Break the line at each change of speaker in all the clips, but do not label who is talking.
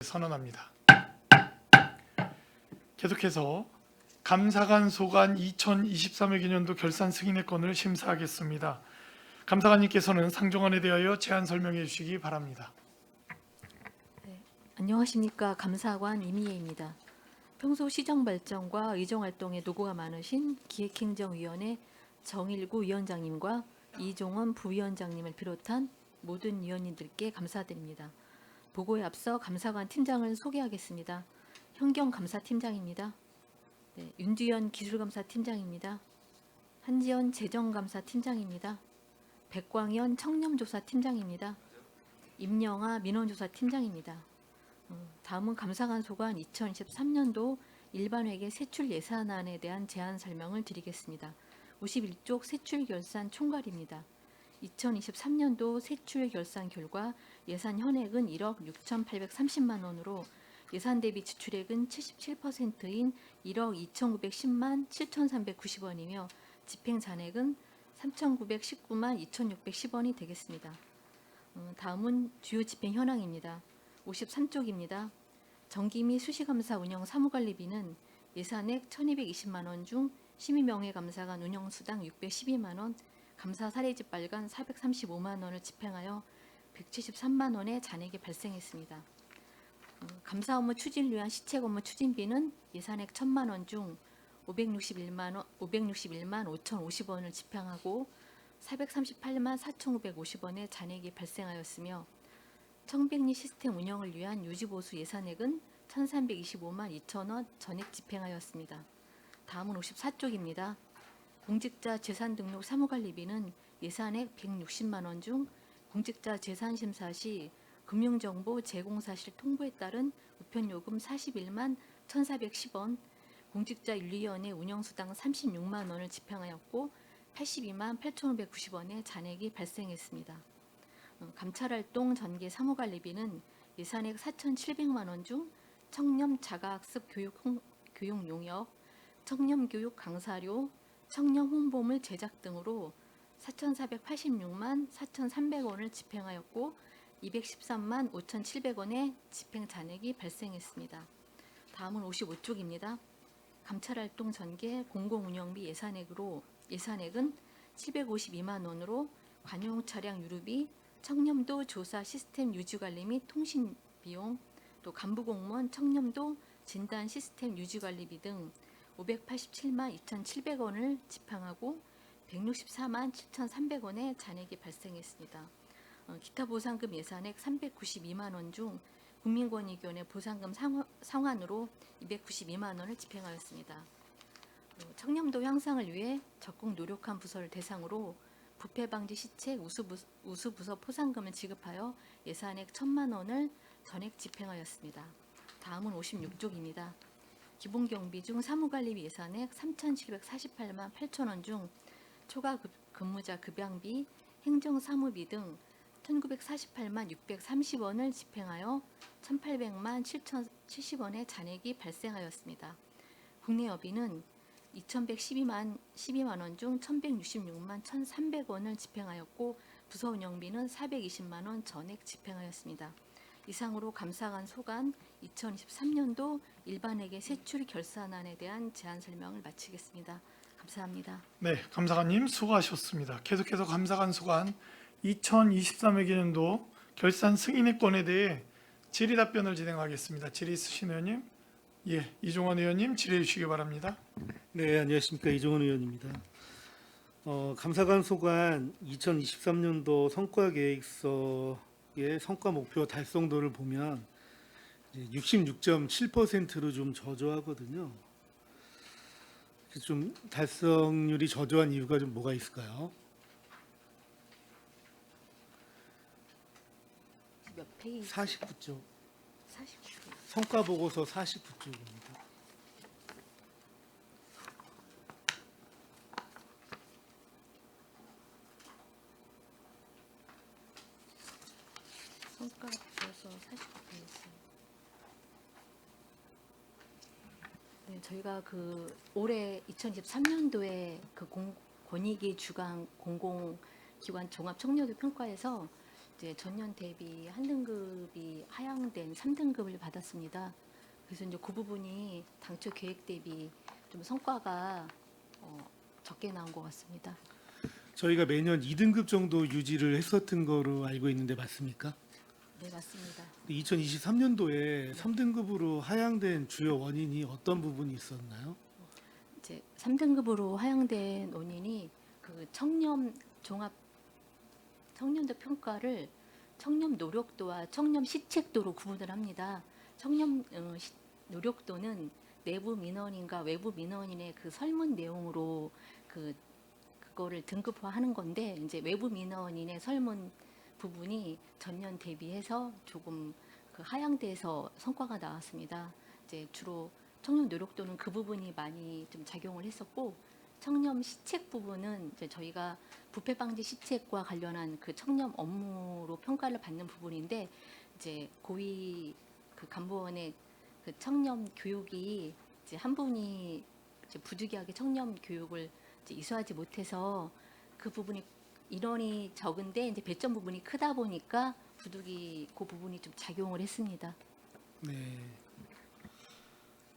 선언합니다. 계속해서 감사관 소관 2023회 기년도 결산 승인의 건을 심사하겠습니다. 감사관님께서는 상정안에 대하여 제안 설명해 주시기 바랍니다.
안녕하십니까 감사관 이미혜입니다. 평소 시정 발전과 의정 활동에 노고가 많으신 기획행정위원회 정일구 위원장님과 이종원 부위원장님을 비롯한 모든 위원님들께 감사드립니다. 보고에 앞서 감사관 팀장을 소개하겠습니다. 현경 감사팀장입니다. 네, 윤두현 기술감사팀장입니다. 한지연 재정감사팀장입니다. 백광현 청렴조사팀장입니다. 임영아 민원조사팀장입니다. 어, 다음은 감사관 소관 2023년도 일반회계 세출 예산안에 대한 제안 설명을 드리겠습니다. 51쪽 세출 결산 총괄입니다. 2023년도 세출 결산 결과 예산 현액은 1억 6,830만 원으로 예산 대비 지출액은 77%인 1억 2,910만 7,390원이며 집행 잔액은 3,919만 2,610원이 되겠습니다. 어, 다음은 주요 집행 현황입니다. 53쪽입니다. 정기 및 수시감사 운영 사무관리비는 예산액 1,220만 원 중 심의명예감사관 운영수당 612만 원, 감사 사례집 발간 435만 원을 집행하여 173만 원의 잔액이 발생했습니다. 어, 감사 업무 추진을 위한 시책 업무 추진비는 예산액 1,000만 원 중 561만 원, 561만 5,050원을 집행하고 438만 4,550원의 잔액이 발생하였으며 청백리 시스템 운영을 위한 유지보수 예산액은 1,325만 2천 원 전액 집행하였습니다. 다음은 54쪽입니다. 공직자 재산 등록 사무관리비는 예산액 160만 원 중 공직자 재산 심사 시 금융정보 제공 사실 통보에 따른 우편 요금 41만 1,410원, 공직자 윤리위원회 운영수당 36만 원을 집행하였고 82만 8,590원의 잔액이 발생했습니다. 어, 감찰활동 전개 사무관리비는 예산액 4,700만 원 중 청렴 자가학습 교육 홍- 교육 용역, 청렴 교육 강사료, 청렴 홍보물 제작 등으로 4,486만 4,300원을 집행하였고 213만 5,700원의 집행 잔액이 발생했습니다. 다음은 55쪽입니다. 감찰활동 전개 공공운영비 예산액으로 예산액은 752만 원으로 관용 차량 유류비, 청렴도 조사 시스템 유지 관리 및 통신 비용, 또 간부 공무원 청렴도 진단 시스템 유지 관리비 등 587만 2,700원을 집행하고 164만 7,300원의 잔액이 발생했습니다. 어, 기타 보상금 예산액 392만 원 중 국민권익위원회 보상금 상환- 상환으로 292만 원을 집행하였습니다. 어, 청렴도 향상을 위해 적극 노력한 부서를 대상으로 부패 방지 시책 우수 부서 포상금을 지급하여 예산액 1천만 원을 전액 집행하였습니다. 다음은 56쪽입니다. 기본 경비 중 사무관리비 예산액 3,748만 8천 원 중 초과 급- 근무자 급양비, 행정사무비 등 1,948만 630원을 집행하여 1,800만 7,070원의 잔액이 발생하였습니다. 국내 여비는 2,112만 12만 원 중 1,166만 1,300원을 집행하였고 부서 운영비는 420만 원 전액 집행하였습니다. 이상으로 감사관 소관 2023년도 일반회계 세출 결산안에 대한 제안 설명을 마치겠습니다. 감사합니다.
네, 감사관님 수고하셨습니다. 계속해서 감사관 소관 2023회 기년도 결산 승인의 건에 대해 질의 답변을 진행하겠습니다. 질의 있으신 의원님? 예, 이종원 의원님 질의해 주시기 바랍니다.
네, 안녕하십니까 이종원 의원입니다. 어, 감사관 소관 2023년도 성과 계획서 의 성과 목표 달성도를 보면 66.7%로 좀 저조하거든요. 좀 달성률이 저조한 이유가 좀 뭐가 있을까요?
몇 페이지?
49쪽
49.
성과 보고서 49쪽입니다.
성과 보고서 49페이지. 네, 저희가 그 올해 2023년도에 그 공, 권익위 주간 공공기관 종합 청년도 평가에서 이제 전년 대비 한 등급이 하향된 3등급을 받았습니다. 그래서 이제 그 부분이 당초 계획 대비 좀 성과가 어, 적게 나온 것 같습니다.
저희가 매년 2등급 정도 유지를 했었던 거로 알고 있는데 맞습니까?
네, 맞습니다.
2023년도에 3등급으로 하향된 주요 원인이 어떤 부분이 있었나요?
이제 3등급으로 하향된 원인이 그 청렴 종합 청년도 평가를 청렴 노력도와 청렴 시책도로 구분을 합니다. 청렴 어, 시- 노력도는 내부 민원인과 외부 민원인의 그 설문 내용으로 그 그거를 등급화하는 건데 이제 외부 민원인의 설문 부분이 전년 대비해서 조금 그 하향돼서 성과가 나왔습니다. 이제 주로 청렴 노력도는 그 부분이 많이 좀 작용을 했었고 청렴 시책 부분은 이제 저희가 부패 방지 시책과 관련한 그 청렴 업무로 평가를 받는 부분인데 이제 고위 그 간부원의 그 청렴 교육이 이제 한 분이 이제 부득이하게 청렴 교육을 이제 이수하지 못해서 그 부분이 인원이 적은데 이제 배점 부분이 크다 보니까 부득이 그 부분이 좀 작용을 했습니다.
네.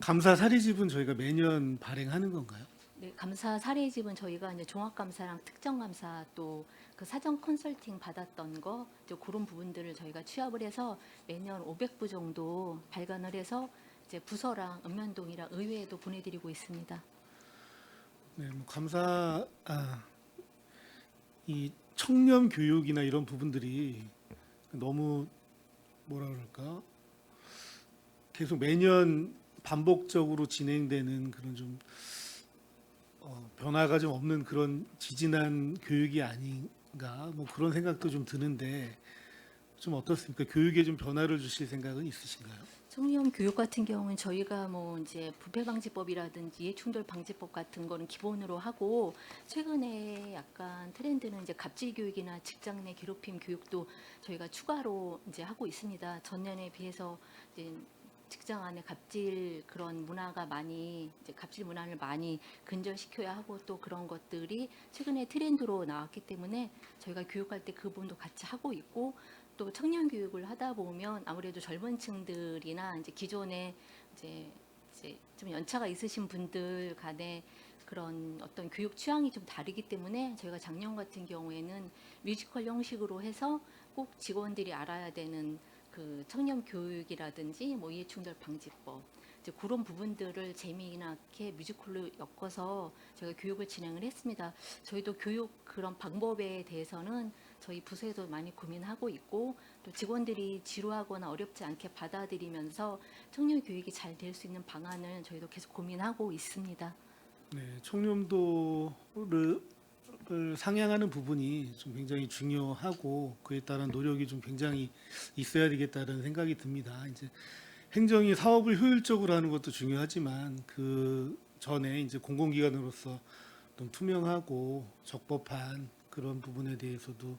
감사 사례집은 저희가 매년 발행하는 건가요?
네, 감사 사례집은 저희가 이제 종합감사랑 특정감사 또 그 사전 컨설팅 받았던 거 이제 그런 부분들을 저희가 취합을 해서 매년 500부 정도 발간을 해서 이제 부서랑 읍면동이랑 의회에도 보내드리고 있습니다.
네, 뭐 감사 아, 이 청렴 교육이나 이런 부분들이 너무 뭐라 그럴까? 계속 매년 반복적으로 진행되는 그런 좀 어, 변화가 좀 없는 그런 지진한 교육이 아닌가? 뭐 그런 생각도 좀 드는데 좀 어떻습니까? 교육에 좀 변화를 주실 생각은 있으신가요?
청렴 교육 같은 경우는 저희가 뭐 이제 부패 방지법이라든지 이해충돌 방지법 같은 거는 기본으로 하고 최근에 약간 트렌드는 이제 갑질 교육이나 직장 내 괴롭힘 교육도 저희가 추가로 이제 하고 있습니다. 전년에 비해서 이제 직장 안에 갑질 그런 문화가 많이 이제 갑질 문화를 많이 근절시켜야 하고 또 그런 것들이 최근에 트렌드로 나왔기 때문에 저희가 교육할 때 그 부분도 같이 하고 있고 또 청년 교육을 하다 보면 아무래도 젊은 층들이나 이제 기존에 이제 이제 좀 연차가 있으신 분들 간에 그런 어떤 교육 취향이 좀 다르기 때문에 저희가 작년 같은 경우에는 뮤지컬 형식으로 해서 꼭 직원들이 알아야 되는 그 청년 교육이라든지 뭐 이해충돌 방지법 이제 그런 부분들을 재미나게 뮤지컬로 엮어서 저희가 교육을 진행을 했습니다. 저희도 교육 그런 방법에 대해서는 저희 부서에도 많이 고민하고 있고 또 직원들이 지루하거나 어렵지 않게 받아들이면서 청년 교육이 잘 될 수 있는 방안을 저희도 계속 고민하고 있습니다.
네, 청렴도를 을 상향하는 부분이 좀 굉장히 중요하고 그에 따른 노력이 좀 굉장히 있어야 되겠다는 생각이 듭니다. 이제 행정이 사업을 효율적으로 하는 것도 중요하지만 그 전에 이제 공공기관으로서 좀 투명하고 적법한 그런 부분에 대해서도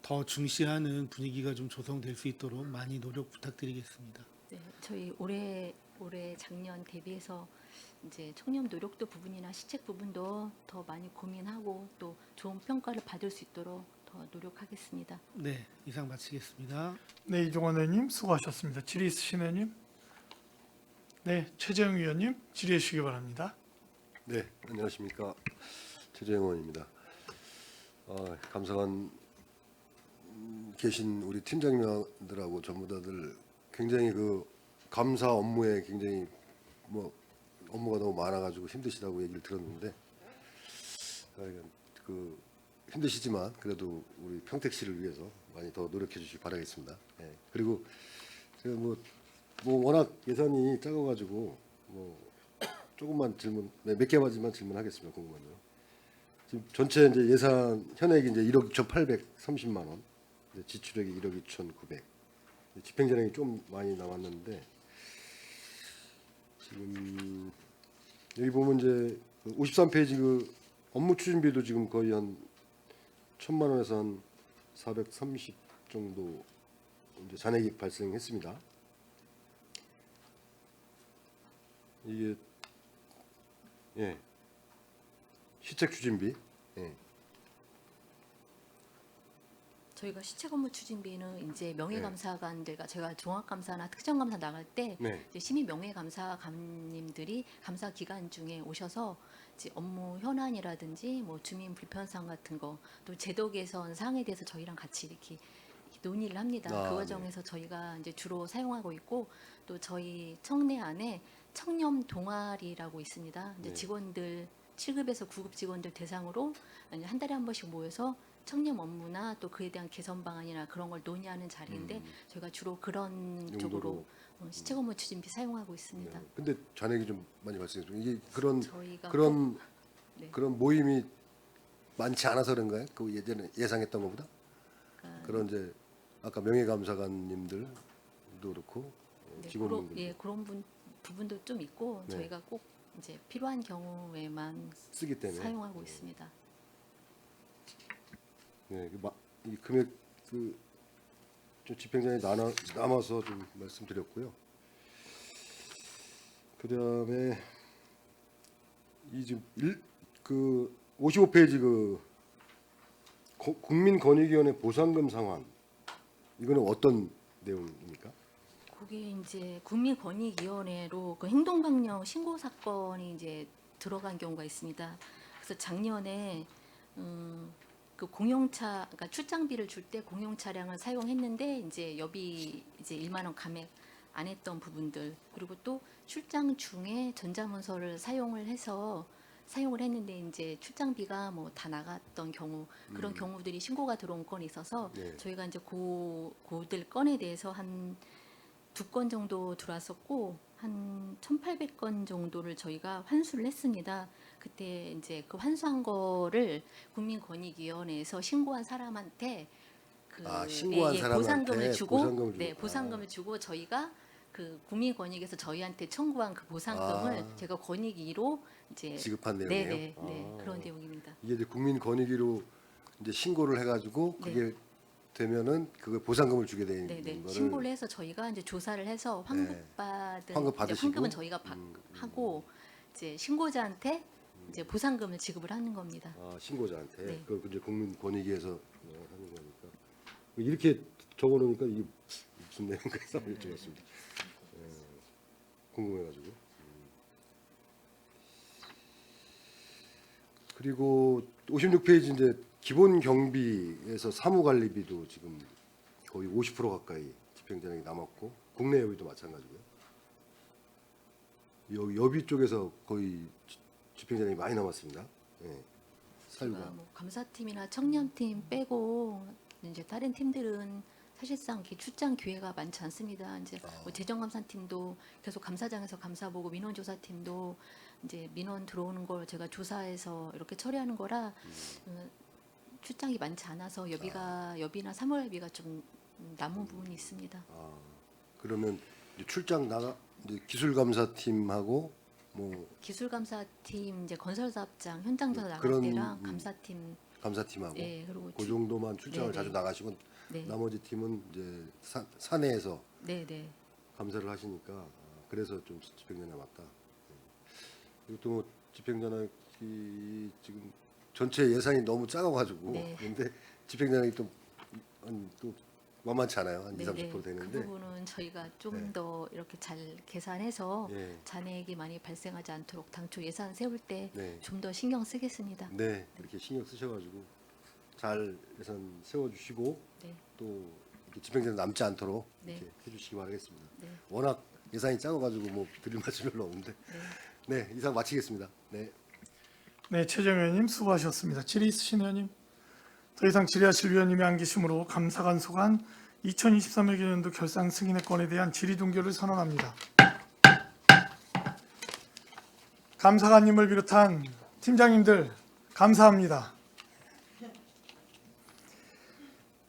더 중시하는 분위기가 좀 조성될 수 있도록 많이 노력 부탁드리겠습니다.
네, 저희 올해 올해 작년 대비해서 이제 청렴 노력도 부분이나 시책 부분도 더 많이 고민하고 또 좋은 평가를 받을 수 있도록 더 노력하겠습니다.
네, 이상 마치겠습니다.
네, 이종원 의원님 수고하셨습니다. 질의 있으신 의원님? 네, 최재형 의원님 질의해 주시기 바랍니다.
네, 안녕하십니까. 최재영 의원입니다. 어, 감사관 음, 계신 우리 팀장님들하고 전부 다들 굉장히 그 감사 업무에 굉장히 뭐 업무가 너무 많아가지고 힘드시다고 얘기를 들었는데 어, 그 힘드시지만 그래도 우리 평택 시를 위해서 많이 더 노력해 주시기 바라겠습니다. 예. 그리고 제가 뭐, 뭐 워낙 예산이 작아가지고 뭐 조금만 질문 네, 몇 개만지만 질문하겠습니다. 궁금한 거. 지금 전체 이제 예산 현액이 이제 1억 2,830만 원, 이제 지출액이 1억 2,900. 집행재량이 좀 많이 나왔는데 지금 여기 보면 이제 53페이지 그 업무 추진비도 지금 거의 한 천만 원에서 한 430 정도 이제 잔액이 발생했습니다. 이게 예. 시책 추진비. 예.
저희가 시체 건물 추진비는 이제 명예감사관들과 제가 종합감사나 특정감사 나갈 때
네.
이제 시민 명예감사관님들이 감사 기간 중에 오셔서 이제 업무 현안이라든지 뭐 주민 불편사항 같은 거 또 제도 개선 사항에 대해서 저희랑 같이 이렇게 논의를 합니다.
아,
그
네.
과정에서 저희가 이제 주로 사용하고 있고 또 저희 청내 안에 청렴 동아리라고 있습니다. 이제
네.
직원들 7급에서 9급 직원들 대상으로 한 달에 한 번씩 모여서 청렴 업무나 또 그에 대한 개선 방안이나 그런 걸 논의하는 자리인데
음.
저희가 주로 그런
용도로.
쪽으로 어, 시책 업무 추진비 사용하고 있습니다.
네. 근데 잔액이 좀 많이 발생해 요 이게 그런 그런
네.
그런 모임이 많지 않아서 그런가요? 그 예전에 예상했던 것보다
그러니까
그런 이제 아까 명예감사관님들도 그렇고 어,
네, 그런, 예, 그런 분, 부분도 좀 있고
네.
저희가 꼭 이제 필요한 경우에만
쓰기 때문에
사용하고 있습니다.
네, 그 마, 이 금액 그좀 집행장에 나눠, 남아서 좀 말씀드렸고요. 그다음에 이 지금 일, 그 55페이지 그 고- 국민권익위원회 보상금 상환 이거는 어떤 내용입니까?
그게 이제 국민권익위원회로 그 행동방역 신고 사건이 이제 들어간 경우가 있습니다. 그래서 작년에 음, 그 공용차, 그러니까 출장비를 줄 때 공용 차량을 사용했는데 이제 여비 이제 1만 원 감액 안 했던 부분들 그리고 또 출장 중에 전자문서를 사용을 해서 사용을 했는데 이제 출장비가 뭐 다 나갔던 경우 그런 경우들이 신고가 들어온 건이 있어서
네.
저희가 이제 고 고들 건에 대해서 한 두 건 정도 들어왔었고 한 1,800건 정도를 저희가 환수를 했습니다. 그때 이제 그 환수한 거를 국민권익위원회에서 신고한 사람한테 그
아, 신고한 사람한테
보상금을 주고
보상금을
네
주고.
보상금을 주고 저희가 그 국민권익에서 저희한테 청구한 그 보상금을
아.
제가 권익위로 이제
지급한 내용이에요.
네네 네,
아.
그런 내용입니다.
이게 이제 국민권익위로 이제 신고를 해가지고
네.
그게 되면은 그걸 보상금을 주게 되는
네네
거를 네.
신고를 해서 저희가 이제 조사를 해서 환급받은
환급
이제
받으시고?
환급은 저희가 바-
음, 음.
하고 이제 신고자한테 이제 보상금을 지급을 하는 겁니다.
아, 신고자한테
네.
그걸 이제 국민권익위에서 어, 하는 거니까 이렇게 적어놓으니까 이게 무슨 내용인가 해서 여쭤봤습니다. 예, 궁금해가지고. 음. 그리고 56페이지 이제 기본 경비에서 사무관리비도 지금 거의 50% 가까이 집행자액이 남았고 국내 여비도 마찬가지고요. 여기 여비 쪽에서 거의 지- 집행자액이 많이 남았습니다. 예. 살과
뭐 감사팀이나 청년팀 빼고 이제 다른 팀들은 사실상 이렇게 출장 기회가 많지 않습니다. 이제
아.
뭐 재정감사팀도 계속 감사장에서 감사 보고 민원조사팀도 이제 민원 들어오는 걸 제가 조사해서 이렇게 처리하는 거라
음.
어, 출장이 많지 않아서 여비가 여비나 사무엘비가 좀 남은 부분이 있습니다.
아, 그러면 이제 출장 나가 이제 기술감사팀하고 뭐
기술감사팀 이제 건설사업장 현장 조사 나갈
그런,
때랑
음,
감사팀
감사팀하고
예 그리고
그 정도만 출장을
네,
자주
네.
나가시고
네.
나머지 팀은 이제 사, 사내에서
네 네
감사를 하시니까 아, 그래서 좀 집행전에 남았다. 네. 그리고 또뭐 집행전화기 지금 전체 예산이 너무 작아가지고
네.
근데 집행전화기 또한 또 만만치 않아요 한 2,
30%그
되는데
부분은 저희가 좀
네.
더 이렇게 잘 계산해서
예,
잔액이 많이 발생하지 않도록 당초 예산 세울 때좀더
네.
신경 쓰겠습니다.
네, 그렇게 신경 쓰셔가지고 잘 예산 세워주시고
네,
또 이렇게 집행전 남지 않도록
네.
이렇게 해주시기 바라겠습니다.
네,
워낙 예산이 작아가지고 뭐 드릴 말씀 별로 없는데,
네.
네 이상 마치겠습니다. 네.
네, 최정 의원님 수고하셨습니다. 질의 있으신 의원님? 더 이상 질의하실 위원님이 안 계시므로 감사관 소관 2023회 개년도 결산 승인의 건에 대한 질의 종결을 선언합니다. 감사관님을 비롯한 팀장님들 감사합니다.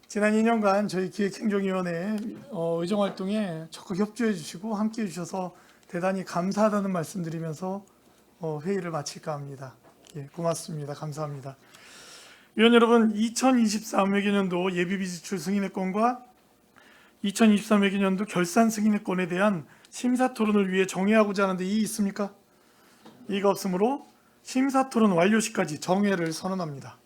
지난 2년간 저희 기획행정위원회 어, 의정활동에 적극 협조해 주시고 함께해 주셔서 대단히 감사하다는 말씀드리면서 어, 회의를 마칠까 합니다. 예, 고맙습니다. 감사합니다. 위원 여러분, 2023 회계년도 예비비 지출 승인의 건과 2023 회계년도 결산 승인의 건에 대한 심사 토론을 위해 정회하고자 하는데 이의 있습니까? 이의가 없으므로 심사 토론 완료 시까지 정회를 선언합니다.